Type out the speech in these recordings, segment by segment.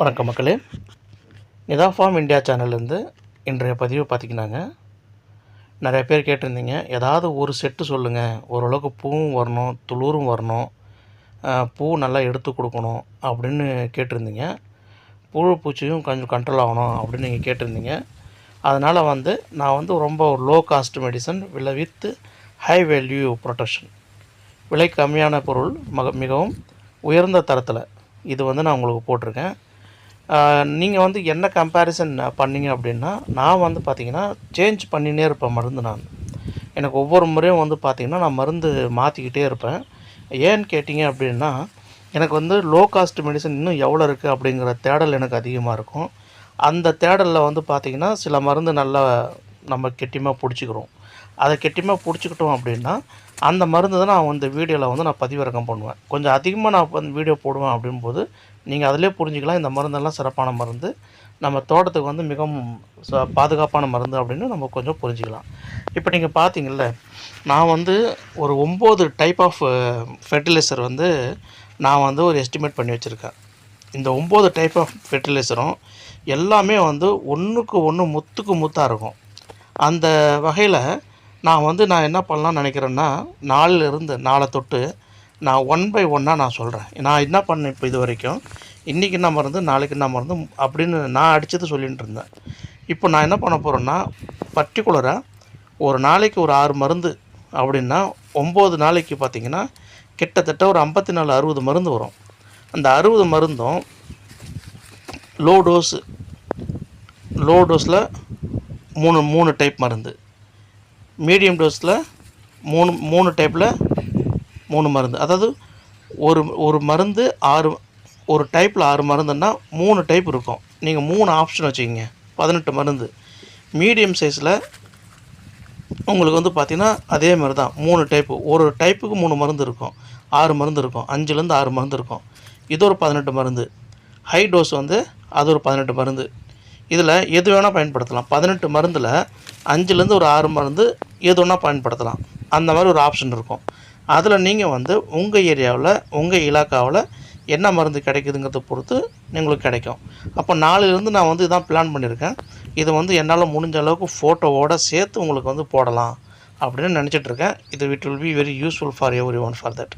வணக்கம் மக்களே. Nita form India சேனல்லேருந்து இன்றைய பதிவு பார்த்திங்கனாங்க. நிறைய பேர் கேட்டிருந்தீங்க. ஏதாவது ஒரு செட்டு சொல்லுங்கள் ஓரளவுக்கு பூவும் வரணும் துளிரும் வரணும் பூ நல்லா எடுத்து கொடுக்கணும் அப்படின்னு கேட்டிருந்தீங்க. புழு பூச்சியும் கொஞ்சம் கண்ட்ரோல் ஆகணும் அப்படின்னு நீங்கள் கேட்டிருந்தீங்க. அதனால் வந்து நான் வந்து ரொம்ப லோ காஸ்ட் மெடிசன் விலை வித் ஹை வேல்யூ ப்ரொடெக்ஷன் விலை கம்மியான பொருள் மிகவும் உயர்ந்த தரத்தில். இது வந்து நான் உங்களுக்கு போட்டிருக்கேன். நீங்கள் வந்து என்ன கம்பேரிசன் பண்ணீங்க அப்படின்னா நான் வந்து பார்த்திங்கன்னா சேஞ்ச் பண்ணினே இருப்பேன் மருந்து நான். எனக்கு ஒவ்வொரு முறையும் வந்து பார்த்திங்கன்னா நான் மருந்து மாற்றிக்கிட்டே இருப்பேன். ஏன்னு கேட்டிங்க அப்படின்னா எனக்கு வந்து லோ காஸ்ட் மெடிசன் இன்னும் எவ்வளோ இருக்குது அப்படிங்கிற தேடல் எனக்கு அதிகமாக இருக்கும். அந்த தேடலில் வந்து பார்த்திங்கன்னா சில மருந்து நல்லா நம்ம கெட்டியமாக பிடிச்சிக்கிறோம். அதை கெட்டியமாக பிடிச்சிக்கிட்டோம் அப்படின்னா அந்த மருந்து தான் நான் வந்து வீடியோவில் வந்து நான் பதிவிறக்கம் பண்ணுவேன். கொஞ்சம் அதிகமாக நான் வந்து வீடியோ போடுவேன் அப்படின்போது நீங்கள் அதிலே புரிஞ்சுக்கலாம் இந்த மருந்தெல்லாம் சிறப்பான மருந்து. நம்ம தோட்டத்துக்கு வந்து மிகவும் ச- பாதுகாப்பான மருந்து அப்படின்னு நம்ம கொஞ்சம் புரிஞ்சுக்கலாம். இப்போ நீங்கள் பார்த்தீங்கல்ல நான் வந்து ஒரு ஒம்பது டைப் ஆஃப் ஃபெர்டிலைசர் வந்து நான் வந்து ஒரு எஸ்டிமேட் பண்ணி வச்சுருக்கேன். இந்த ஒம்பது டைப் ஆஃப் ஃபெர்டிலைசரும் எல்லாமே வந்து ஒன்றுக்கு ஒன்று முத்துக்கு முத்தாக இருக்கும். அந்த வகையில் நான் வந்து நான் என்ன பண்ணலான்னு நினைக்கிறேன்னா நாளிலிருந்து நாளை தொட்டு நான் ஒன் பை ஒன்னாக நான் சொல்கிறேன் நான் என்ன பண்ணேன் இப்போ இது வரைக்கும்? இன்றைக்கி என்ன மருந்து நாளைக்கு என்ன மருந்து அப்படின்னு நான் அடித்தது சொல்லிகிட்டு இருந்தேன். இப்போ நான் என்ன பண்ண போகிறேன்னா பர்டிகுலராக ஒரு நாளைக்கு ஒரு ஆறு மருந்து அப்படின்னா ஒம்பது நாளைக்கு பார்த்தீங்கன்னா கிட்டத்தட்ட ஒரு ஐம்பத்தி நாலு அறுபது மருந்து வரும். அந்த அறுபது மருந்தும் லோ டோஸு லோ டோஸில் மூணு மூணு டைப் மருந்து. மீடியம் டோஸில் மூணு மூணு டைப்பில் மூணு மருந்து. அதாவது ஒரு ஒரு மருந்து ஆறு ஒரு டைப்பில் ஆறு மருந்துன்னா மூணு டைப் இருக்கும். நீங்கள் மூணு ஆப்ஷன் வச்சுக்கிங்க. பதினெட்டு மருந்து. மீடியம் சைஸில் உங்களுக்கு வந்து பார்த்திங்கன்னா அதே மாதிரி தான். மூணு டைப்பு. ஒரு டைப்புக்கு மூணு மருந்து இருக்கும். ஆறு மருந்து இருக்கும். அஞ்சுலேருந்து ஆறு மருந்து இருக்கும். இது ஒரு பதினெட்டு மருந்து. ஹை டோஸ் வந்து அது ஒரு பதினெட்டு மருந்து. இதில் எது வேணால் பயன்படுத்தலாம். பதினெட்டு மருந்தில் அஞ்சுலேருந்து ஒரு ஆறு மருந்து எது வேணால் பயன்படுத்தலாம். அந்த மாதிரி ஒரு ஆப்ஷன் இருக்கும். அதில் நீங்கள் வந்து உங்கள் ஏரியாவில் உங்கள் இலாக்காவில் என்ன மருந்து கிடைக்குதுங்கிறத பொறுத்து உங்களுக்கு கிடைக்கும். அப்போ நாளிலேருந்து நான் வந்து இதான் பிளான் பண்ணியிருக்கேன். இது வந்து என்னால் முடிஞ்ச அளவுக்கு ஃபோட்டோவோடு சேர்த்து உங்களுக்கு வந்து போடலாம் அப்படின்னு நினச்சிட்ருக்கேன் இது it will be very useful for every one for that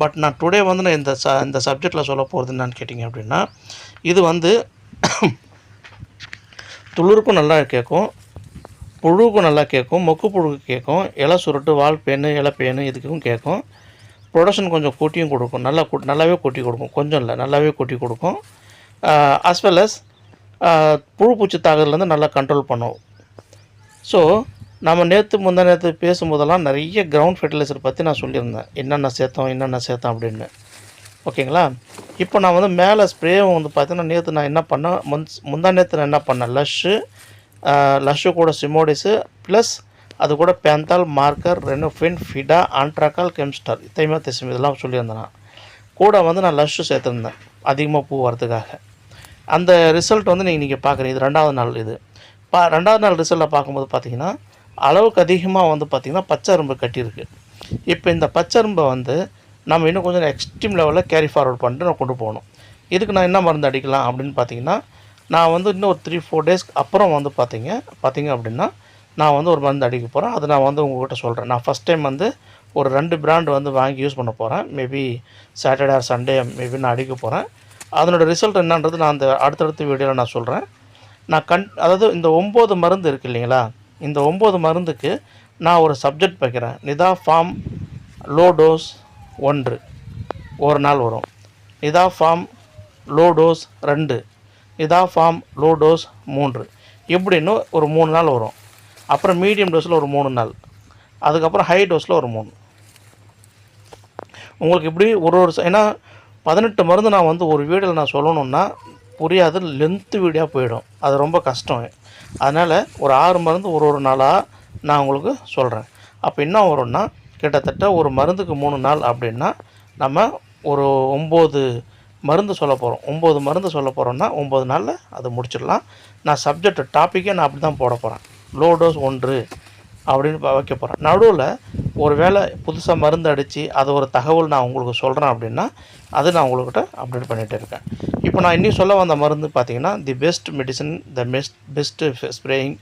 but நான் டுடே வந்து நான் இந்த ச இந்த சப்ஜெக்டில் சொல்ல போகிறது என்னன்னு கேட்டிங்க அப்படின்னா இது வந்து துளிருக்கும் நல்லா கேட்கும் புழுவுக்கும் நல்லா கேட்கும் மொக்கு புழுக்கு கேட்கும் இலை சுருட்டு வால் பேனு இலை பேனு இதுக்கும் கேட்கும் ப்ரொடக்ஷன் கொஞ்சம் கூட்டியும் கொடுக்கும். நல்லா நல்லாவே கூட்டி கொடுக்கும். கொஞ்சம் இல்லை நல்லாவே கூட்டி கொடுக்கும். அஸ் வெல் அஸ் புழு பூச்சி தாக்குதலேருந்து நல்லா கண்ட்ரோல் பண்ணும். ஸோ நம்ம நேற்று முந்தா நேற்று பேசும்போதெல்லாம் நிறைய கிரவுண்ட் ஃபெர்டிலைசர் பற்றி நான் சொல்லியிருந்தேன். என்னென்ன சேர்த்தோம் என்னென்ன சேர்த்தோம் அப்படின்னு. ஓகேங்களா? இப்போ நான் வந்து மேலே ஸ்ப்ரேவும் வந்து பார்த்தீங்கன்னா நேற்று நான் என்ன பண்ணேன்? முன் முந்தா நேற்று நான் என்ன பண்ணேன்? லஷ்ஷு லஷ்ஷு கூட சிமோடிஸு ப்ளஸ் அது கூட பேந்தால் மார்க்கர் ரெனோஃபின் ஃபிடா ஆண்ட்ராக்கால் கெம்ஸ்டார். இத்தையுமே திசம் இதெல்லாம் சொல்லியிருந்தேன் நான். கூட வந்து நான் லஷ்ஷு சேர்த்துருந்தேன் அதிகமாக பூ வரதுக்காக. அந்த ரிசல்ட் வந்து நீங்கள் நீங்கள் பார்க்குறீங்க. இது ரெண்டாவது நாள் இது. பா ரெண்டாவது நாள் ரிசல்ட்டை பார்க்கும்போது பார்த்திங்கன்னா அளவுக்கு அதிகமாக வந்து பார்த்திங்கன்னா பச்சை அரும்பு கட்டியிருக்கு. இப்போ இந்த பச்சை அரும்பை வந்து நம்ம இன்னும் கொஞ்சம் எக்ஸ்ட்ரீம் லெவலில் கேரி ஃபார்வர்ட் பண்ணிட்டு நான் கொண்டு போகணும். இதுக்கு நான் என்ன மருந்து அடிக்கலாம் அப்படின்னு பார்த்தீங்கன்னா நான் வந்து இன்னும் ஒரு த்ரீ ஃபோர் டேஸ்க்கு அப்புறம் வந்து பார்த்தீங்க. பார்த்தீங்க அப்படின்னா நான் வந்து ஒரு மருந்து அடிக்க போகிறேன் அது நான் வந்து உங்கள்கிட்ட சொல்கிறேன் நான் ஃபஸ்ட் டைம் வந்து ஒரு ரெண்டு பிராண்ட் வந்து வாங்கி யூஸ் பண்ண போகிறேன் maybe Saturday or Sunday maybe நான் அடிக்க போகிறேன் அதனோட ரிசல்ட் என்னன்றது நான் அந்த அடுத்தடுத்த வீடியோவில் நான் சொல்கிறேன் நான் கண் அதாவது இந்த ஒம்பது மருந்து இருக்குது இல்லைங்களா? இந்த ஒம்பது மருந்துக்கு நான் ஒரு சப்ஜெக்ட் வைக்கிறேன். நிதா ஃபார்ம் லோ டோஸ் ஒன்று. ஒரு நாள் வரும். நிதா ஃபார்ம் லோ டோஸ் ரெண்டு. இதான் ஃபார்ம் லோ டோஸ் மூன்று. இப்படின்னு ஒரு மூணு நாள் வரும். அப்புறம் மீடியம் டோஸில் ஒரு மூணு நாள். அதுக்கப்புறம் ஹை டோஸில் ஒரு மூணு. உங்களுக்கு இப்படி ஒரு ஒரு ஏன்னா பதினெட்டு மருந்து நான் வந்து ஒரு வீடியோவில் நான் சொல்லணுன்னா புரியாது லென்த்து வீடியோக போயிடும். அது ரொம்ப கஷ்டம். அதனால் ஒரு ஆறு மருந்து ஒரு ஒரு நாளாக நான் உங்களுக்கு சொல்கிறேன் அப்போ என்ன வரும்னா கிட்டத்தட்ட ஒரு மருந்துக்கு மூணு நாள் அப்படின்னா நம்ம ஒரு ஒம்பது மருந்து சொல்ல போகிறோம் ஒம்பது மருந்து சொல்ல போகிறோன்னா ஒம்பது நாளில் அதை முடிச்சிடலாம். நான் சப்ஜெக்ட் டாப்பிக்கே நான் அப்படி தான் போட போகிறேன் லோ டோஸ் ஒன்று அப்படின்னு வைக்க போகிறேன் நடுவில் ஒரு வேளை புதுசாக மருந்து அடித்து அது ஒரு தகவல் நான் உங்களுக்கு சொல்கிறேன் அப்படின்னா அது நான் உங்கள்கிட்ட அப்டேட் பண்ணிகிட்டு இருக்கேன். இப்போ நான் இன்னும் சொல்ல வந்த மருந்து பார்த்திங்கன்னா the best medicine the best best spraying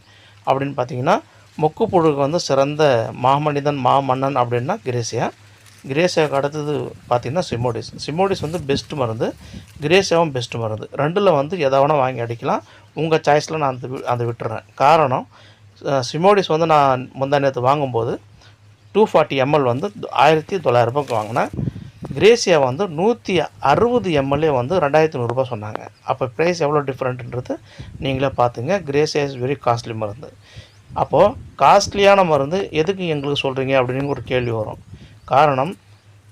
அப்படின்னு பார்த்தீங்கன்னா மொக்கு புழுக்கு வந்து சிறந்த மாமனிதன் மாமன்னன் அப்படின்னா கிரேசியா கிரேசியாவுக்கு அடுத்தது பார்த்திங்கன்னா சிமோடிஸ். சிமோடிஸ் வந்து பெஸ்ட்டு மருந்து. கிரேசியாவும் பெஸ்ட் மருந்து. ரெண்டில் வந்து எதை வேணால் வாங்கி அடிக்கலாம். உங்கள் சாய்ஸில் நான் அந்த வி- அதை விட்டுறேன். காரணம் சிமோடிஸ் வந்து நான் முந்தா நேற்று வாங்கும்போது டூ ஃபார்ட்டி எம்எல் வந்து ஆயிரத்தி தொள்ளாயிரரூபாய்க்கு வாங்கினேன். கிரேசியா வந்து நூற்றி அறுபது எம்எல்ஏ வந்து ரெண்டாயிரத்தி நூறுரூபா சொன்னாங்க. அப்போ ப்ரைஸ் எவ்வளோ டிஃப்ரெண்ட்ன்றது நீங்களே பார்த்துங்க கிரேசியா இஸ் வெரி காஸ்ட்லி மருந்து. அப்போது காஸ்ட்லியான மருந்து எதுக்கு எங்களுக்கு சொல்கிறீங்க அப்படின்னு ஒரு கேள்வி வரும். காரணம்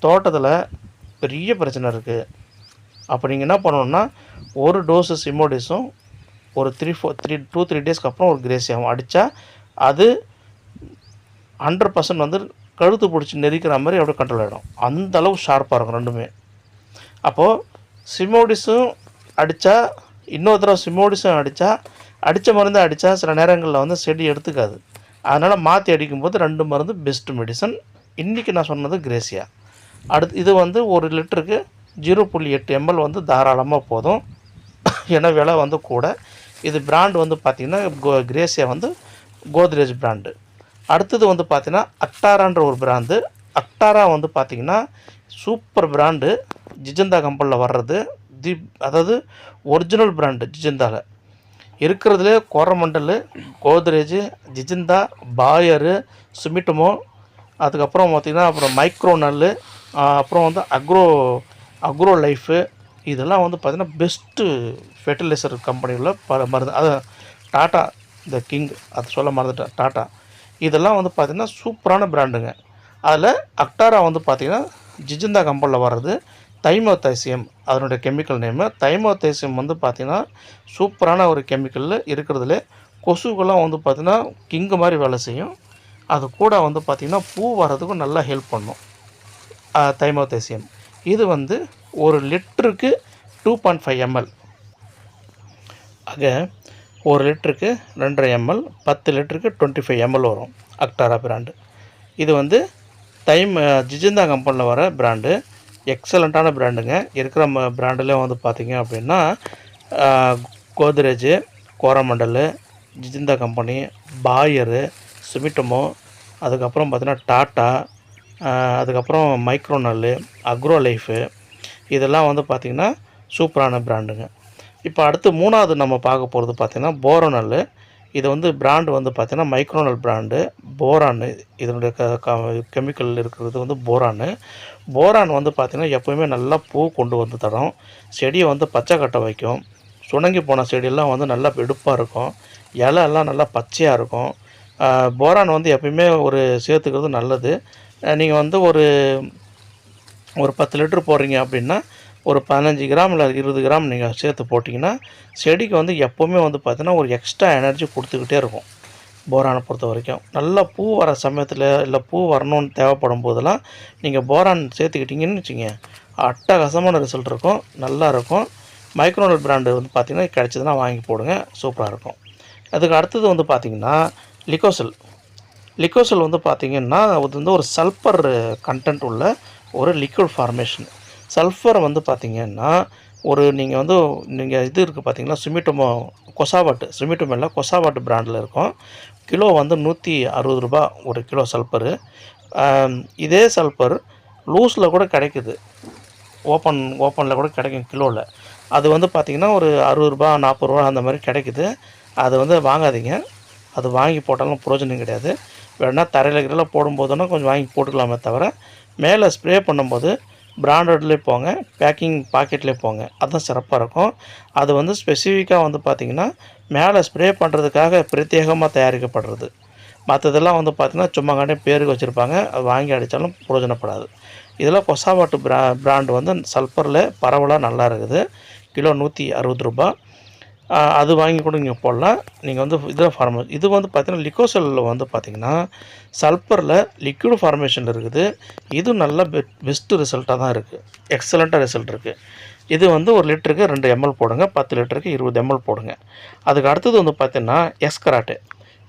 தோட்டத்தில் பெரிய பிரச்சனை இருக்குது அப்போ நீங்கள் என்ன பண்ணணுன்னா ஒரு டோஸு சிமோடிஸும் ஒரு three four three two three டேஸ்க்கு அப்புறம் ஒரு கிரேசியாவும் அடித்தா அது ஹண்ட்ரட் பர்சன்ட் வந்து கழுத்து பிடிச்சி நெரிக்கிற மாதிரி அப்படியே கண்ட்ரோல் ஆகிடும் அந்த அளவு ஷார்ப்பாக இருக்கும் ரெண்டுமே. அப்போது சிமோடிஸும் அடித்தா இன்னொரு தடவை சிமோடிஸும் அடித்தா அடித்த மருந்து அடித்தா சில நேரங்களில் வந்து செடி எடுத்துக்காது. அதனால் மாற்றி அடிக்கும்போது ரெண்டு மருந்து பெஸ்ட்டு மெடிசன் இன்றைக்கி நான் சொன்னது கிரேசியா. அடுத்து இது வந்து ஒரு லிட்டருக்கு ஜீரோ புள்ளி எட்டு எம்எல் வந்து தாராளமாக போதும். ஏன்னா விலை வந்து கூட. இது பிராண்ட் வந்து பார்த்திங்கன்னா கோ கிரேசியா வந்து கோத்ரேஜ் பிராண்டு அடுத்தது வந்து பார்த்திங்கன்னா அக்டாரான்ற ஒரு பிராண்டு அக்டாரா வந்து பார்த்திங்கன்னா சூப்பர் பிராண்டு ஜிஜந்தா கம்பெனியில் வர்றது. தி அதாவது ஒரிஜினல் பிராண்டு ஜிஜந்தாவில் இருக்கிறதுலே கோரமண்டல் கோத்ரேஜ் ஜிஜந்தா பாயரு சுமிட்டமோ அதுக்கப்புறம் பார்த்திங்கன்னா அப்புறம் மைக்ரோ நல்லு அப்புறம் வந்து அக்ரோ அக்ரோ லைஃபு இதெல்லாம் வந்து பார்த்திங்கன்னா பெஸ்ட்டு ஃபெர்டிலைசர் கம்பெனியில் ப மருந்து அது டாட்டா இந்த கிங் அது சொல்ல மறந்துட்டேன் டாட்டா இதெல்லாம் வந்து பார்த்திங்கன்னா சூப்பரான பிராண்டுங்க அதில் அக்டாரா வந்து பார்த்திங்கன்னா ஜிஜிந்தா கம்பெனியில் வர்றது தைமோத்தைசியம் அதனுடைய கெமிக்கல் நேமு தைமோத்தைசியம் வந்து பார்த்திங்கன்னா சூப்பரான ஒரு கெமிக்கலில் இருக்கிறதுல கொசுக்கெல்லாம் வந்து பார்த்திங்கன்னா கிங்கு மாதிரி வேலை செய்யும். அது கூட வந்து பார்த்திங்கன்னா பூ வர்றதுக்கும் நல்லா ஹெல்ப் பண்ணும். தைமோதேசியம் இது வந்து ஒரு லிட்டருக்கு டூ பாயிண்ட் ஃபைவ் எம்எல் ஆக ஒரு லிட்டருக்கு ரெண்டரை எம்எல் பத்து லிட்டருக்கு டுவெண்ட்டி ஃபைவ் எம்எல் வரும் அக்டாரா பிராண்டு. இது வந்து டைம் ஜிஜிந்தா கம்பெனியில் வர பிராண்டு. எக்ஸலண்ட்டான பிராண்டுங்க. இருக்கிற ம பிராண்டில் வந்து பார்த்திங்க அப்படின்னா கோத்ரேஜு கோரமண்டல் ஜிஜிந்தா கம்பெனி பாயரு சுமிட்டமோ அதுக்கப்புறம் பார்த்தீங்கன்னா டாட்டா அதுக்கப்புறம் மைக்ரோனல்லு அக்ரோ லைஃபு இதெல்லாம் வந்து பார்த்திங்கன்னா சூப்பரான பிராண்டுங்க. இப்போ அடுத்து மூணாவது நம்ம பார்க்க போகிறது பார்த்திங்கன்னா போரோனல். இது வந்து பிராண்டு வந்து பார்த்திங்கன்னா மைக்ரோனல் பிராண்டு போரான். இதனுடைய க கெமிக்கல் இருக்கிறது வந்து போரான். போரான் வந்து பார்த்திங்கன்னா எப்போயுமே நல்லா பூ கொண்டு வந்து தரும். செடியை வந்து பச்சை கட்டை வைக்கும். சுணங்கி போன செடியெல்லாம் வந்து நல்லா வெடுப்பாக இருக்கும். இலையெல்லாம் நல்லா பச்சையாக இருக்கும். போரான் வந்து எப்பயுமே ஒரு சேர்த்துக்கிறது நல்லது. நீங்கள் வந்து ஒரு ஒரு பத்து லிட்டர் போடுறீங்க அப்படின்னா ஒரு பதினஞ்சு கிராம் இல்லை இருபது கிராம் நீங்கள் சேர்த்து போட்டிங்கன்னா செடிக்கு வந்து எப்போவுமே வந்து பார்த்திங்கன்னா ஒரு எக்ஸ்ட்ரா எனர்ஜி கொடுத்துக்கிட்டே இருக்கும். போரானை பொறுத்த வரைக்கும். நல்லா பூ வர சமயத்தில் இல்லை பூ வரணும்னு தேவைப்படும் போதெல்லாம் நீங்கள் போரான் சேர்த்துக்கிட்டிங்கன்னு வச்சுங்க. அட்டகாசமான ரிசல்ட் இருக்கும். நல்லாயிருக்கும் மைக்ரோனல் பிராண்டு வந்து பார்த்திங்கன்னா கிடச்சதுன்னா வாங்கி போடுங்க. சூப்பராக இருக்கும். அதுக்கு அடுத்தது வந்து பார்த்திங்கன்னா லிகோசல். லிக்கோசல் வந்து பார்த்திங்கன்னா அது வந்து ஒரு சல்ஃபர் கண்டென்ட் உள்ள ஒரு லிக்விட் ஃபார்மேஷன் சல்ஃபர் வந்து பார்த்திங்கன்னா ஒரு நீங்கள் வந்து நீங்கள் இது இருக்குது பார்த்தீங்கன்னா சுமிட்டோமோ கொசாவாட்டு சுமிட்டோமோல கொசாவாட்டு பிராண்டில் இருக்கும். கிலோ வந்து நூற்றி அறுபது ரூபா ஒரு கிலோ சல்ஃபரு. இதே சல்ஃபர் லூஸில் கூட கிடைக்குது. ஓப்பன் ஓப்பனில் கூட கிடைக்கும் கிலோவில் அது வந்து பார்த்திங்கன்னா ஒரு அறுபது ரூபா நாற்பது ரூபா அந்த மாதிரி கிடைக்குது. அது வந்து வாங்காதீங்க. அது வாங்கி போட்டாலும் பிரயோஜனம் கிடையாது. வேணா தரையில் கிரையில் போடும்போதுன்னா கொஞ்சம் வாங்கி போட்டுக்கலாமே தவிர மேலே ஸ்ப்ரே பண்ணும்போது பிராண்டட்லேயே போங்க பேக்கிங் பாக்கெட்லேயே போங்க. அதுதான் சிறப்பாக இருக்கும். அது வந்து ஸ்பெசிஃபிக்காக வந்து பார்த்திங்கன்னா மேலே ஸ்ப்ரே பண்ணுறதுக்காக பிரத்யேகமாக தயாரிக்கப்படுறது. மற்றதெல்லாம் வந்து பார்த்திங்கன்னா சும்மா காண்டே பேருக்கு வச்சுருப்பாங்க. அது வாங்கி அடித்தாலும் பிரயோஜனப்படாது. இதில் கொசாவாட்டு பிரா பிராண்டு வந்து சல்ஃபரில் பரவலாக நல்லா இருக்குது. கிலோ நூற்றி அறுபது ரூபா அது வாங்கி கூட நீங்கள் போடலாம் நீங்கள் வந்து இதில் ஃபார்மே இது வந்து பார்த்தீங்கன்னா லிக்கோசெல்லில் வந்து பார்த்தீங்கன்னா சல்பரில் லிக்விட் ஃபார்மேஷன் இருக்குது. இது நல்ல பெஸ்ட்டு ரிசல்ட்டாக தான் இருக்குது எக்ஸலண்ட்டாக ரிசல்ட் இருக்குது இது வந்து ஒரு லிட்டருக்கு ரெண்டு எம்எல் போடுங்க. பத்து லிட்டருக்கு இருபது எம்எல் போடுங்க. அதுக்கு அடுத்தது வந்து பார்த்திங்கன்னா எஸ்கராட்டே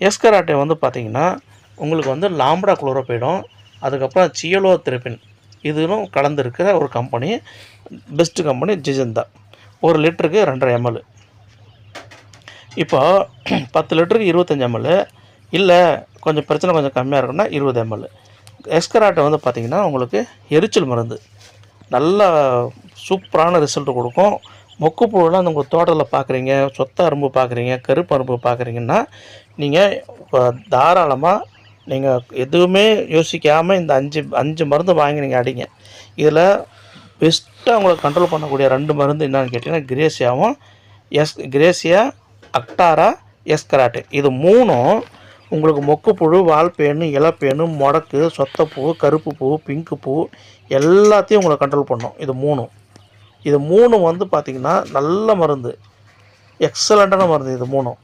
எஸ்கராட்டே வந்து பார்த்திங்கன்னா உங்களுக்கு வந்து லாமரா குளோரோ போயிடும். அதுக்கப்புறம் சியலோ திரிப்பின் இதுவும் கலந்துருக்கிற ஒரு கம்பெனி பெஸ்ட்டு கம்பெனி ஜிஜந்தா ஒரு லிட்டருக்கு ரெண்டரை எம்எல் இப்போ பத்து லிட்டருக்கு இருபத்தஞ்சி எம்எல் இல்லை கொஞ்சம் பிரச்சனை கொஞ்சம் கம்மியாக இருக்குன்னா இருபது எம்எல் எஸ்கராட்டை வந்து பார்த்திங்கன்னா உங்களுக்கு எரிச்சல் மருந்து. நல்ல சூப்பரான ரிசல்ட் கொடுக்கும். மொக்கு புழுலாம் உங்கள் தோட்டத்தில் பார்க்குறீங்க சொத்த அரும்பு பார்க்குறீங்க கருப்பு அரும்பு பார்க்குறீங்கன்னா நீங்கள் இப்போ தாராளமாக நீங்கள் எதுவுமே யோசிக்காமல் இந்த அஞ்சு அஞ்சு மருந்து வாங்கி நீங்கள் அடிங்க. இதில் பெஸ்ட்டாக உங்களை கண்ட்ரோல் பண்ணக்கூடிய ரெண்டு மருந்து என்னென்னு கேட்டிங்கன்னா கிரேசியாவும் எஸ் கிரேசியா அக்டாரா எஸ்கராட்டு. இது மூணும் உங்களுக்கு மொக்குப்புழு வால்பேனு இலப்பேனு முடக்கு சொத்தப்பூ கருப்பு பூ பிங்க்கு பூ எல்லாத்தையும் உங்களை கண்ட்ரோல் பண்ணும். இது மூணும். இது மூணும் வந்து பார்த்திங்கன்னா நல்ல மருந்து. எக்ஸலண்ட்டான மருந்து இது மூணும்.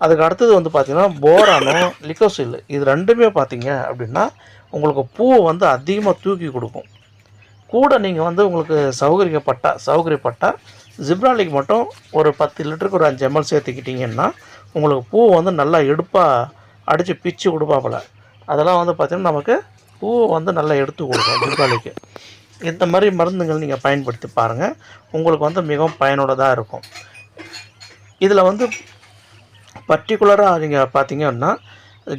அதுக்கு அடுத்தது வந்து பார்த்திங்கன்னா போரானும் லிக்கோசில் இது ரெண்டுமே பார்த்தீங்க அப்படின்னா உங்களுக்கு பூவை வந்து அதிகமாக தூக்கி கொடுக்கும். கூட நீங்கள் வந்து உங்களுக்கு சௌகரியப்பட்டா சௌகரியப்பட்டா ஜிப்ராலிக் மட்டும் ஒரு பத்து லிட்டருக்கு ஒரு அஞ்சு எம்எல் சேர்த்துக்கிட்டிங்கன்னா உங்களுக்கு பூ வந்து நல்லா எடுப்பாக அடித்து பிச்சு கொடுப்பாப்பில். அதெல்லாம் வந்து பார்த்திங்கன்னா நமக்கு பூவை வந்து நல்லா எடுத்து கொடுக்கும் ஜிப்ராலிக்கு இந்த மாதிரி மருந்துகள் நீங்கள் பயன்படுத்தி பாருங்கள் உங்களுக்கு வந்து மிகவும் பயனுள்ளதாக இருக்கும். இதில் வந்து பர்டிகுலராக நீங்கள் பார்த்தீங்கன்னா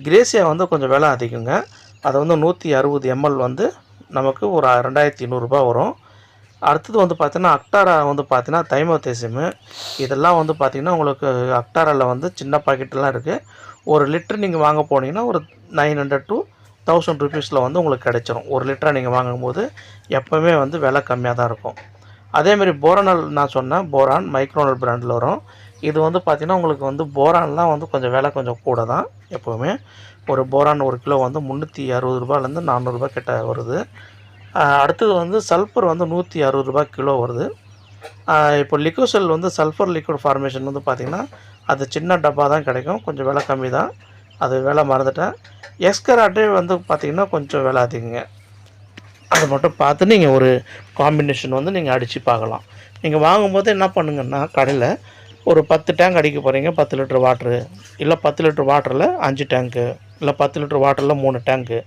கிரேசியா வந்து கொஞ்சம் விலை அதிகங்க. அதை வந்து நூற்றி அறுபது எம்எல் வந்து நமக்கு ஒரு ரெண்டாயிரத்தி நூறுரூபா வரும். அடுத்தது வந்து பார்த்தீங்கன்னா அக்டாரா வந்து பார்த்தீங்கன்னா தைமோதேசியமு. இதெல்லாம் வந்து பார்த்தீங்கன்னா உங்களுக்கு அக்டாராவில் வந்து சின்ன பாக்கெட்டெல்லாம் இருக்குது ஒரு லிட்டர் நீங்கள் வாங்க போனீங்கன்னா ஒரு நைன் ஹண்ட்ரட் டு தௌசண்ட் ருபீஸில் வந்து உங்களுக்கு கிடைச்சிரும். ஒரு லிட்டராக நீங்கள் வாங்கும்போது எப்போவுமே வந்து விலை கம்மியாக தான் இருக்கும். அதேமாரி போரானல் நான் சொன்னேன் போரான் மைக்ரோனல் பிராண்டில் வரும். இது வந்து பார்த்திங்கன்னா உங்களுக்கு வந்து போரான்லாம் வந்து கொஞ்சம் விலை கொஞ்சம் கூட தான் எப்போவுமே. ஒரு போரான் ஒரு கிலோ வந்து முந்நூற்றி அறுபது ரூபாலேருந்து நானூறுரூபா கிட்ட வருது. அடுத்தது வந்து சல்ஃபர் வந்து நூற்றி அறுபது ரூபாய் கிலோ வருது. இப்போ லிக்விசல் வந்து சல்ஃபர் லிக்விட் ஃபார்மேஷன் வந்து பார்த்திங்கன்னா அது சின்ன டப்பா தான் கிடைக்கும். கொஞ்சம் விலை கம்மி தான் அது விலை மறந்துட்டேன். எஸ்கராட்டே வந்து பார்த்திங்கன்னா கொஞ்சம் விலை அதிகங்க. அதை மட்டும் பார்த்து நீங்கள் ஒரு காம்பினேஷன் வந்து நீங்கள் அடித்து பார்க்கலாம். நீங்கள் வாங்கும்போது என்ன பண்ணுங்கன்னா கடையில் ஒரு பத்து டேங்க் அடிக்க போகிறீங்க பத்து லிட்டர் வாட்ரு இல்லை பத்து லிட்டர் வாட்டரில் அஞ்சு டேங்க்கு இல்லை பத்து லிட்டர் வாட்டரில் மூணு டேங்க்கு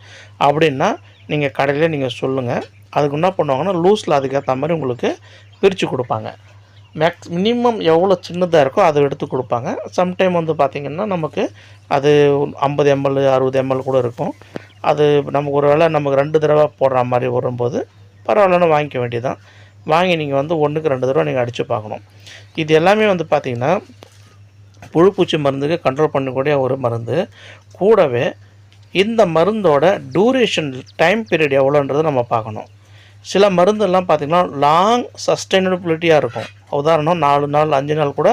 அப்படின்னா நீங்கள் கடையில் நீங்கள் சொல்லுங்கள் அதுக்கு என்ன பண்ணுவாங்கன்னா லூஸில் அதுக்கேற்ற மாதிரி உங்களுக்கு பிரித்து கொடுப்பாங்க. மேக்ஸ் மினிமம் எவ்வளோ சின்னதாக இருக்கோ அதை எடுத்து கொடுப்பாங்க. சம்டைம் வந்து பார்த்திங்கன்னா நமக்கு அது ஐம்பது எம்எல் அறுபது எம்எல் கூட இருக்கும். அது நமக்கு ஒரு வேளை நமக்கு ரெண்டு தடவை போடுற மாதிரி வரும்போது பரவாயில்லன்னு வாங்கிக்க வேண்டியதான் வாங்கி நீங்கள் வந்து ஒன்றுக்கு ரெண்டு தடவை நீங்கள் அடித்து பார்க்கணும். இது எல்லாமே வந்து பார்த்திங்கன்னா புழுப்பூச்சி மருந்துக்கு கண்ட்ரோல் பண்ணக்கூடிய ஒரு மருந்து. கூடவே இந்த மருந்தோட டூரேஷன் டைம் பீரியட் எவ்வளோன்றதை நம்ம பார்க்கணும். சில மருந்தெல்லாம் பார்த்திங்கன்னா லாங் சஸ்டைனபிலிட்டியாக இருக்கும். உதாரணம் நாலு நாள் அஞ்சு நாள் கூட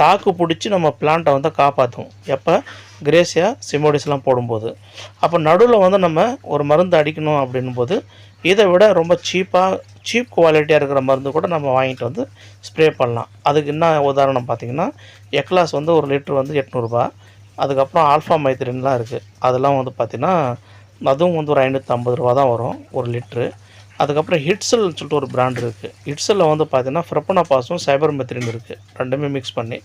தாக்கு பிடிச்சி நம்ம பிளான்ட்டை வந்து காப்பாற்றும் எப்போ? கிரேசியா சிமோடிஸ்லாம் போடும்போது. அப்போ நடுவில் வந்து நம்ம ஒரு மருந்து அடிக்கணும் அப்படின்போது இதை விட ரொம்ப சீப்பாக சீப் குவாலிட்டியாக இருக்கிற மருந்து கூட நம்ம வாங்கிட்டு வந்து ஸ்ப்ரே பண்ணலாம். அதுக்கு என்ன உதாரணம் பார்த்திங்கன்னா எக்லாஸ் வந்து ஒரு லிட்ரு வந்து எட்நூறுபா. அதுக்கப்புறம் ஆல்ஃபா மைத்திரின்லாம் இருக்குது அதெல்லாம் வந்து பார்த்திங்கன்னா அதுவும் வந்து ஒரு ஐநூற்றம்பது ரூபா தான் வரும் ஒரு லிட்ரு. அதுக்கப்புறம் ஹிட்ஸல்னு சொல்லிட்டு ஒரு பிராண்ட் இருக்குது ஹிட்ஸலில் வந்து பார்த்தீங்கன்னா ஃப்ரெப்பனா பாஸும் சைபர் மெத்திரின் இருக்குது ரெண்டுமே மிக்ஸ் பண்ணி.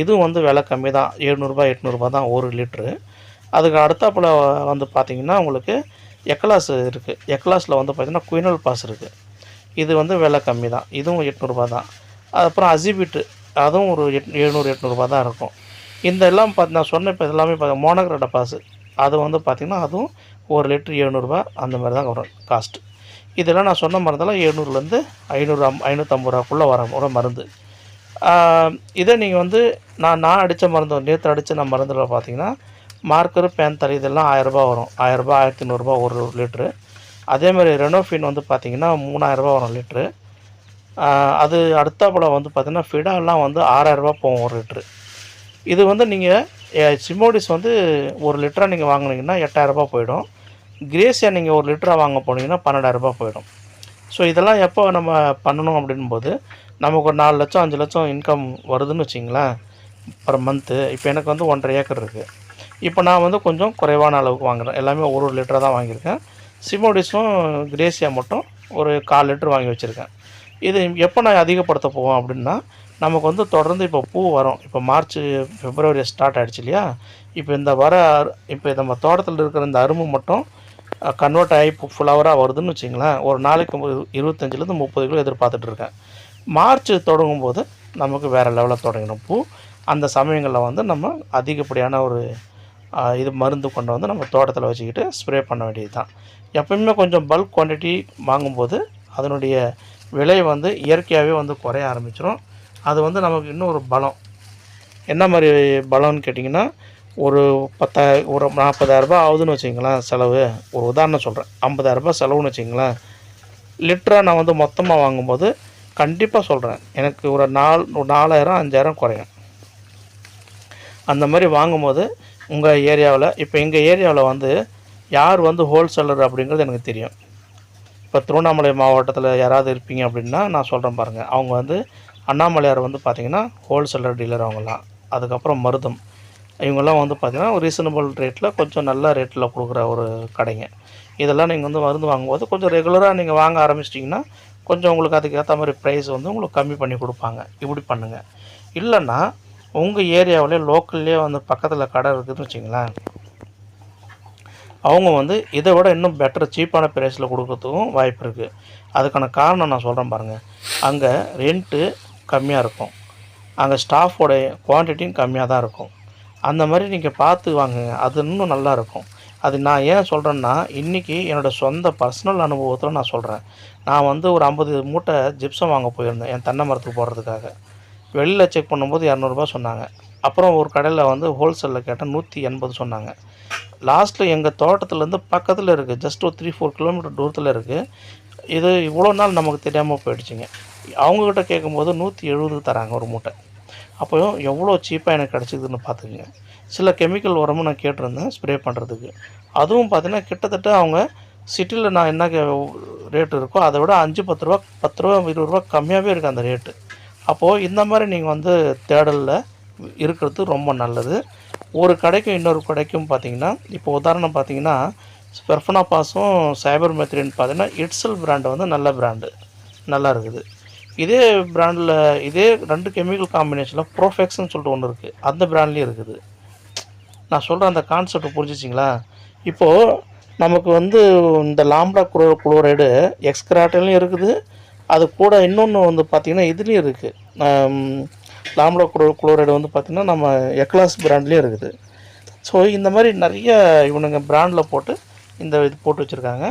இதுவும் வந்து விலை கம்மி தான். எழுநூறுபா எட்நூறுபா தான் ஒரு லிட்ரு. அதுக்கு அடுத்தாப்பில் வந்து பார்த்தீங்கன்னா உங்களுக்கு எக்லாஸ் இருக்குது எக்லாஸில் வந்து பார்த்திங்கன்னா குயினல் பாஸ் இருக்குது இது வந்து விலை கம்மி தான். இதுவும் எட்நூறுபா தான். அப்புறம் அசிபிட்டு அதுவும் ஒரு எட் எழுநூறு எட்நூறுபா தான் இருக்கும். இந்த எல்லாம் பார்த்து நான் சொன்ன இப்போ எல்லாமே பார்த்து மோனோக்ரட பாசு. அது வந்து பார்த்திங்கன்னா அதுவும் ஒரு லிட்டர் எழுநூறுபா அந்த மாதிரி தான் வரும் காஸ்ட்டு இதெல்லாம் நான் சொன்ன மருந்தெல்லாம் எழுநூறுலேருந்து ஐநூறு அம் ஐநூற்றம்பது ரூபாக்குள்ளே வர ஒரு மருந்து. இதே இதை நீங்கள் வந்து நான் நான் அடித்த மருந்து நேற்று அடித்த நான் மருந்தில் பார்த்தீங்கன்னா மார்க்கரு பேந்தர் இதெல்லாம் ஆயரூபா வரும். ஆயரூபா ஆயிரத்தி நூறுரூபா ஒரு லிட்ரு அதேமாதிரி ரெனோஃபின் வந்து பார்த்தீங்கன்னா மூணாயிரரூபா வரும் லிட்ரு அது அது அடுத்தாப்புல வந்து பார்த்தீங்கன்னா ஃபிடாலாம் வந்து ஆறாயிரரூபா போகும் ஒரு லிட்ரு இது வந்து நீங்கள் சிமோடிஸ் வந்து ஒரு லிட்டராக நீங்கள் வாங்கினீங்கன்னா எட்டாயிரரூபா போயிடும். கிரேசியா நீங்கள் ஒரு லிட்டராக வாங்க போனீங்கன்னா பன்னெண்டாயிரரூபா போயிடும். ஸோ இதெல்லாம் எப்போ நம்ம பண்ணணும் அப்படின்போது நமக்கு ஒரு நாலு லட்சம் அஞ்சு லட்சம் இன்கம் வருதுன்னு வச்சிங்களேன் பர் மந்த்து. இப்போ எனக்கு வந்து ஒன்றரை ஏக்கர் இருக்குது இப்போ நான் வந்து கொஞ்சம் குறைவான அளவுக்கு வாங்குகிறேன் எல்லாமே ஒரு ஒரு லிட்டராக தான் வாங்கியிருக்கேன். சிமோடிஸும் கிரேசியா மட்டும் ஒரு கால் லிட்டர் வாங்கி வச்சுருக்கேன். இது எப்போ நான் அதிகப்படுத்த போவோம் அப்படின்னா நமக்கு வந்து தொடர்ந்து இப்போ பூ வரும். இப்போ மார்ச் பிப்ரவரி ஸ்டார்ட் ஆகிடுச்சு இல்லையா? இப்போ இந்த வர இப்போ நம்ம தோட்டத்தில் இருக்கிற இந்த அரும்பு மட்டும் கன்வெர்ட் ஆகி ஃப்ளவராக வருதுன்னு வச்சிங்களேன் ஒரு நாளைக்கு இருபத்தஞ்சிலேருந்து முப்பது கிலோ எதிர்பார்த்துட்ருக்கேன். மார்ச் தொடங்கும் போது நமக்கு வேறு லெவலில் தொடங்கிடும் பூ. அந்த சமயங்களில் வந்து நம்ம அதிகப்படியான ஒரு இது மருந்து கொண்டு வந்து நம்ம தோட்டத்தில் வச்சுக்கிட்டு ஸ்ப்ரே பண்ண வேண்டியது தான் எப்பயுமே கொஞ்சம் பல்க் குவான்டிட்டி வாங்கும்போது அதனுடைய விலை வந்து இயற்கையாகவே வந்து குறைய ஆரம்பிச்சிடும் அது வந்து நமக்கு இன்னும் ஒரு பலம். என்ன மாதிரி பலம்னு கேட்டிங்கன்னா ஒரு பத்தாயிரம் ஒரு நாற்பதாயிரரூபா ஆகுதுன்னு வச்சிங்களேன் செலவு. ஒரு உதாரணம் சொல்கிறேன் ஐம்பதாயிரரூபா செலவுன்னு வச்சிங்களேன் லிட்டராக நான் வந்து மொத்தமாக வாங்கும்போது கண்டிப்பாக சொல்கிறேன் எனக்கு ஒரு நாலு ஒரு நாலாயிரம் அஞ்சாயிரம் குறையும். அந்த மாதிரி வாங்கும்போது உங்கள் ஏரியாவில் இப்போ எங்கள் ஏரியாவில் வந்து யார் வந்து ஹோல்சேலர் அப்படிங்கிறது எனக்கு தெரியும். இப்போ திருவண்ணாமலை மாவட்டத்தில் யாராவது இருப்பீங்க அப்படின்னா நான் சொல்கிறேன் பாருங்கள் அவங்க வந்து அண்ணாமலையார் வந்து பார்த்தீங்கன்னா ஹோல்சேலர் டீலர் அவங்கலாம் அதுக்கப்புறம் மருதம். இவங்கெல்லாம் வந்து பார்த்திங்கன்னா ஒரு ரீசனபிள் ரேட்டில் கொஞ்சம் நல்ல ரேட்டில் கொடுக்குற ஒரு கடைங்க. இதெல்லாம் நீங்கள் வந்து மருந்து வாங்கும்போது கொஞ்சம் ரெகுலராக நீங்கள் வாங்க ஆரம்பிச்சிட்டிங்கன்னா கொஞ்சம் உங்களுக்கு அதுக்கேற்ற மாதிரி ப்ரைஸ் வந்து உங்களுக்கு கம்மி பண்ணி கொடுப்பாங்க. இப்படி பண்ணுங்கள் இல்லைன்னா உங்கள் ஏரியாவிலே லோக்கல்லே வந்து பக்கத்தில் கடை இருக்குதுன்னு வச்சிங்களேன் அவங்க வந்து இதை விட இன்னும் பெட்டர் சீப்பான ப்ரைஸில் கொடுக்கறதுக்கும் வாய்ப்பு இருக்குது அதுக்கான காரணம் நான் சொல்கிறேன் பாருங்கள் அங்கே ரெண்ட்டு கம்மியாக இருக்கும். அங்கே ஸ்டாஃபோட குவான்டிட்டியும் கம்மியாக தான் இருக்கும். அந்த மாதிரி நீங்கள் பார்த்து வாங்குங்க. அது இன்னும் நல்லா இருக்கும். அது நான் ஏன் சொல்கிறேன்னா இன்றைக்கி என்னோடய சொந்த பர்சனல் அனுபவத்தில் நான் சொல்கிறேன் நான் வந்து ஒரு ஐம்பது மூட்டை ஜிப்சம் வாங்க போயிருந்தேன் என் தென்னை மரத்துக்கு போடுறதுக்காக வெளியில் செக் பண்ணும்போது இரநூறுபா சொன்னாங்க. அப்புறம் ஒரு கடையில் வந்து ஹோல்சேலில் கேட்டேன் நூற்றி எண்பது சொன்னாங்க. லாஸ்ட்டில் எங்கள் தோட்டத்துலேருந்து பக்கத்தில் இருக்குது ஜஸ்ட் ஒரு த்ரீ ஃபோர் கிலோமீட்டர் தூரத்தில் இருக்குது இது இவ்வளோ நாள் நமக்கு தெரியாமல் போயிடுச்சுங்க. அவங்கக்கிட்ட கேட்கும்போது நூற்றி எழுபதுக்கு தராங்க ஒரு மூட்டை. அப்போ எவ்வளோ சீப்பாக எனக்கு கிடச்சிதுன்னு பார்த்துக்குங்க. சில கெமிக்கல் உரமும் நான் கேட்டிருந்தேன் ஸ்ப்ரே பண்ணுறதுக்கு அதுவும் பார்த்தீங்கன்னா கிட்டத்தட்ட அவங்க சிட்டியில் நான் என்ன ரேட்டு இருக்கோ அதை விட அஞ்சு பத்து ரூபா பத்து ரூபா இருபது ரூபா கம்மியாகவே இருக்குது அந்த ரேட்டு அப்போது இந்த மாதிரி நீங்கள் வந்து தேடலில் இருக்கிறது ரொம்ப நல்லது. ஒரு கடைக்கும் இன்னொரு கடைக்கும் பார்த்தீங்கன்னா இப்போ உதாரணம் பார்த்தீங்கன்னா பெர்ஃபனா பாஸும் சைபர் மெத்ரின்னு பார்த்தீங்கன்னா இட்ஸல் பிராண்டு வந்து நல்ல பிராண்டு நல்லா இருக்குது. இதே பிராண்டில் இதே ரெண்டு கெமிக்கல் காம்பினேஷனில் ப்ரோஃபெக்ஸ்னு சொல்லிட்டு ஒன்று இருக்குது அந்த பிராண்ட்லேயும் இருக்குது. நான் சொல்கிற அந்த கான்செப்ட் புரிஞ்சிச்சிங்களா? இப்போது நமக்கு வந்து இந்த லாம்டா குளோ குளோரைடு எக்ஸ்கிராட்டிலையும் இருக்குது. அது கூட இன்னொன்று வந்து பார்த்திங்கன்னா இதுலேயும் இருக்குது லாம்டா குளோ குளோரைடு வந்து பார்த்திங்கன்னா நம்ம எக்லாஸ் பிராண்ட்லேயும் இருக்குது. ஸோ இந்த மாதிரி நிறைய இவனுங்க பிராண்டில் போட்டு இந்த இது போட்டு வச்சுருக்காங்க.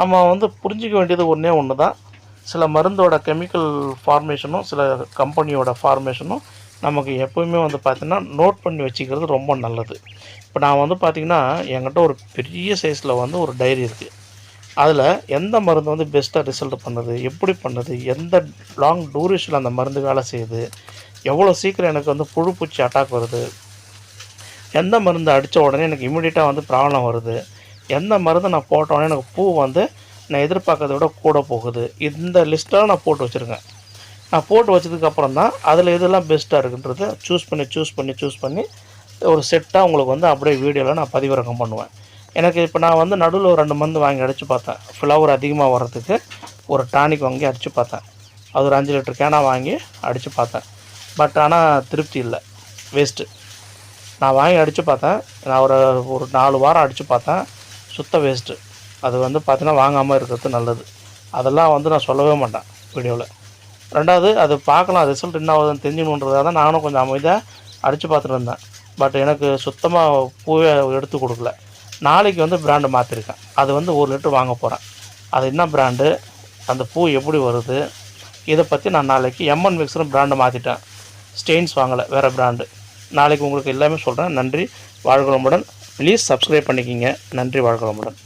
நம்ம வந்து புரிஞ்சிக்க வேண்டியது ஒன்றே ஒன்று தான் சில மருந்தோட கெமிக்கல் ஃபார்மேஷனும் சில கம்பெனியோட ஃபார்மேஷனும் நமக்கு எப்போவுமே வந்து பார்த்திங்கன்னா நோட் பண்ணி வச்சுக்கிறது ரொம்ப நல்லது. இப்போ நான் வந்து பார்த்திங்கன்னா என்கிட்ட ஒரு பெரிய சைஸில் வந்து ஒரு டைரி இருக்குது அதில் எந்த மருந்து வந்து பெஸ்ட்டாக ரிசல்ட் பண்ணுது எப்படி பண்ணுது எந்த லாங் டூரேஷனில் அந்த மருந்து வேலை செய்யுது எவ்வளோ சீக்கிரம் எனக்கு வந்து புழு பூச்சி அட்டாக் வருது எந்த மருந்து அடித்த உடனே எனக்கு இமீடியட்டாக வந்து ப்ராப்ளம் வருது எந்த மருந்து நான் போட்ட உடனே எனக்கு பூ வந்து நான் எதிர்பார்க்கறத விட கூட போகுது. இந்த லிஸ்ட்டெல்லாம் நான் போட்டு வச்சுருக்கேன். நான் போட்டு வச்சதுக்கப்புறம் தான் அதில் எதெல்லாம் பெஸ்ட்டாக இருக்குன்றத சூஸ் பண்ணி சூஸ் பண்ணி சூஸ் பண்ணி ஒரு செட்டாக உங்களுக்கு வந்து அப்படியே வீடியோவில் நான் பதிவிறக்கம் பண்ணுவேன். எனக்கு இப்போ நான் வந்து நடுவில் ஒரு ரெண்டு மருந்து வாங்கி அடித்து பார்த்தேன். ஃப்ளவர் அதிகமாக வர்றதுக்கு ஒரு டானிக் வாங்கி அடித்து பார்த்தேன். அது ஒரு அஞ்சு லிட்டர் கேனாக வாங்கி அடித்து பார்த்தேன். பட் ஆனால் திருப்தி இல்லை. வேஸ்ட்டு நான் வாங்கி அடித்து பார்த்தேன். நான் ஒரு ஒரு நாலு வாரம் அடித்து பார்த்தேன். சுத்த வேஸ்ட்டு அது வந்து பார்த்தீங்கன்னா வாங்காமல் இருக்கிறது நல்லது. அதெல்லாம் வந்து நான் சொல்லவே மாட்டேன் வீடியோவில் ரெண்டாவது அது பார்க்கலாம் ரிசல்ட் என்ன ஆகுதுன்னு தெரிஞ்சுக்கணுன்றதாக தான் நானும் கொஞ்சம் அமைதியாக அடித்து பார்த்துட்டு இருந்தேன். பட் எனக்கு சுத்தமாக பூவே எடுத்து கொடுக்கல. நாளைக்கு வந்து பிராண்டு மாற்றிருக்கேன் அது வந்து ஒரு லிட்டர் வாங்க போகிறேன் அது என்ன பிராண்டு அந்த பூ எப்படி வருது? இதை பற்றி நான் நாளைக்கு எம்என் மிக்சரும் பிராண்டு மாற்றிட்டேன் ஸ்டெயின்ஸ் வாங்கலை வேறு பிராண்டு நாளைக்கு உங்களுக்கு எல்லாமே சொல்கிறேன் நன்றி. வாழ்கிறமுடன் ப்ளீஸ் சப்ஸ்கிரைப் பண்ணிக்கிங்க. நன்றி வாழ்கிறமுடன்